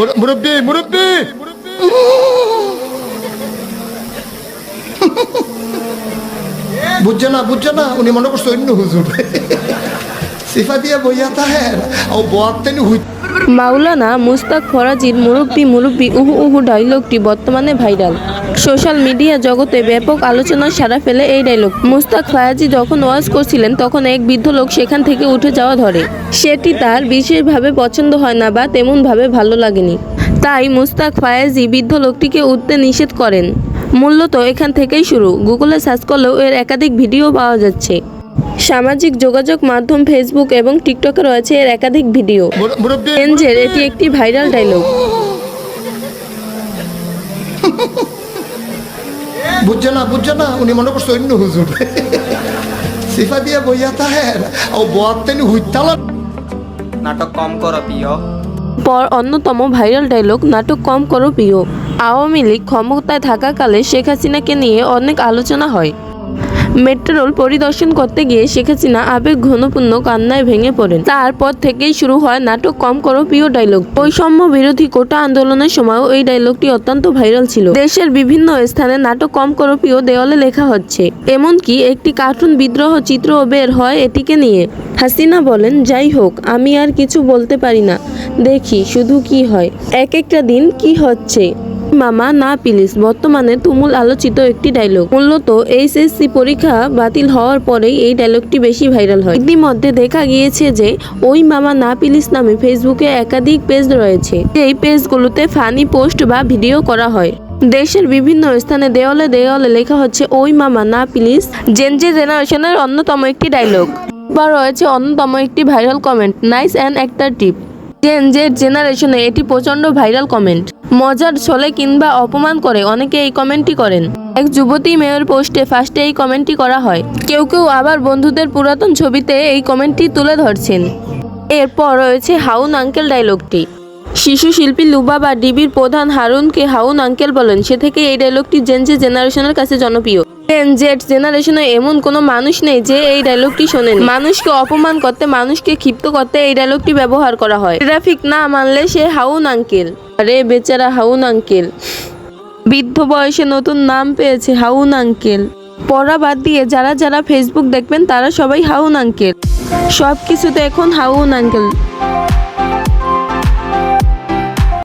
মুর- মুরব্বী, মুরব্বি! বুঝছে না বুঝছে না, উনি মনে করছে অন্য হুজুর। সিফা দিয়ে বইয়া তাহের ও বোয়াতেনি হুই মাওলানা মুস্তাক ফরাজির মুরব্বি মুরব্বি উহু উহু ডায়লগটি বর্তমানে ভাইরাল সোশ্যাল মিডিয়া জগতে ব্যাপক আলোচনার সারা ফেলে এই ডায়লগ মুস্তাক ফায়াজি যখন ওয়াজ করছিলেন, তখন এক বৃদ্ধ লোক সেখান থেকে উঠে যাওয়া ধরে। সেটি তার বিশেষভাবে পছন্দ হয় না বা তেমনভাবে ভালো লাগেনি। তাই মুস্তাক ফায়াজি বৃদ্ধ লোকটিকে উঠতে নিষেধ করেন। মূলত এখান থেকেই শুরু। গুগলে সার্চ করলেও এর একাধিক ভিডিও পাওয়া যাচ্ছে। সামাজিক যোগাযোগ মাধ্যম ফেসবুক এবং টিকটকে রয়েছে এর একাধিক ভিডিও। এনজের এটি একটি ভাইরাল ডায়লগ বুঝছে না বুঝছে না উনি মনে করছে অন্য হুজুর। সিফা দিয়ে বইয়া তাহের ও বোয়াতেনি হুইতালা নাটক কম করো প্রিয়। পর অন্যতম ভাইরাল ডায়লগ নাটক কম করো প্রিয়। আওয়ামী লীগ ক্ষমতায় থাকাকালে শেখ হাসিনাকে নিয়ে অনেক আলোচনা হয়। মেট্রোল পরিদর্শন করতে গিয়ে শেখ হাসিনা আবেগ, ঘনপূর্ণ কান্নায় ভেঙে পড়েন। তারপর থেকেই শুরু হয় নাটক কম করো প্রিয় ডায়লগ বৈষম্য বিরোধী কোটা আন্দোলনের সময়ও এই ডায়লগটি অত্যন্ত ভাইরাল ছিল। দেশের বিভিন্ন স্থানে নাটক কম করো প্রিয় দেওয়ালে লেখা হচ্ছে, এমনকি একটি কার্টুন বিদ্রোহ চিত্রও বের হয় এটিকে নিয়ে। হাসিনা বলেন, যাই হোক, আমি আর কিছু বলতে পারি না। দেখি, শুধু কি হয়? এক একটা দিন কি হচ্ছে? মামা না প্লিজ, বর্তমানে তুমুল আলোচিত একটি ডায়লগ মূলত এইচএসসি পরীক্ষা বাতিল হওয়ার পরেই এই ডায়লগটি বেশি ভাইরাল হয়। ইতিমধ্যে দেখা গিয়েছে যে ওই মামা না প্লিজ নামে ফেসবুকে একাধিক পেজ রয়েছে। এই পেজগুলোতে ফানি পোস্ট বা ভিডিও করা হয়। দেশের বিভিন্ন স্থানে দেওয়ালে দেওয়ালে লেখা হচ্ছে, ওই মামা না প্লিজ জেনজে জেনারেশনের অন্যতম একটি ডায়লগ বা রয়েছে, অন্যতম একটি ভাইরাল কমেন্ট নাইস অ্যান্ড একটা টিপ জেন জেড জেনারেশনে এটি প্রচণ্ড ভাইরাল কমেন্ট মজার ছলে কিংবা অপমান করে, অনেকে এই কমেন্টটি করেন। এক যুবতী মেয়ের পোস্টে ফার্স্টে এই কমেন্টটি করা হয়। কেউ কেউ আবার বন্ধুদের পুরাতন ছবিতে এই কমেন্টটি তুলে ধরছেন। এরপর রয়েছে হাউন আঙ্কেল ডায়লগটি। শিশু শিল্পী লুবা বা ডিবির প্রধান হারুনকে হাউন আঙ্কেল বলেন, সে থেকে এই ডায়লগটি জেনজে জেনারেশনের কাছে জনপ্রিয়। জেন জেড জেনারেশনে এমন কোনো মানুষ নেই যে এই ডায়লগটি শোনেন। মানুষকে অপমান করতে, মানুষকে ক্ষিপ্ত করতে এই ডায়লগটি ব্যবহার করা হয়। ট্রাফিক না মানলে সে হাউন আঙ্কেল। আরে বেচারা হাউন আঙ্কেল। বৃদ্ধ বয়সে নতুন নাম পেয়েছে হাউন আঙ্কেল। পড়া বাদ দিয়ে যারা যারা ফেসবুক দেখবেন, তারা সবাই হাউন আঙ্কেল। সব কিছুতে এখন হাউন আঙ্কেল।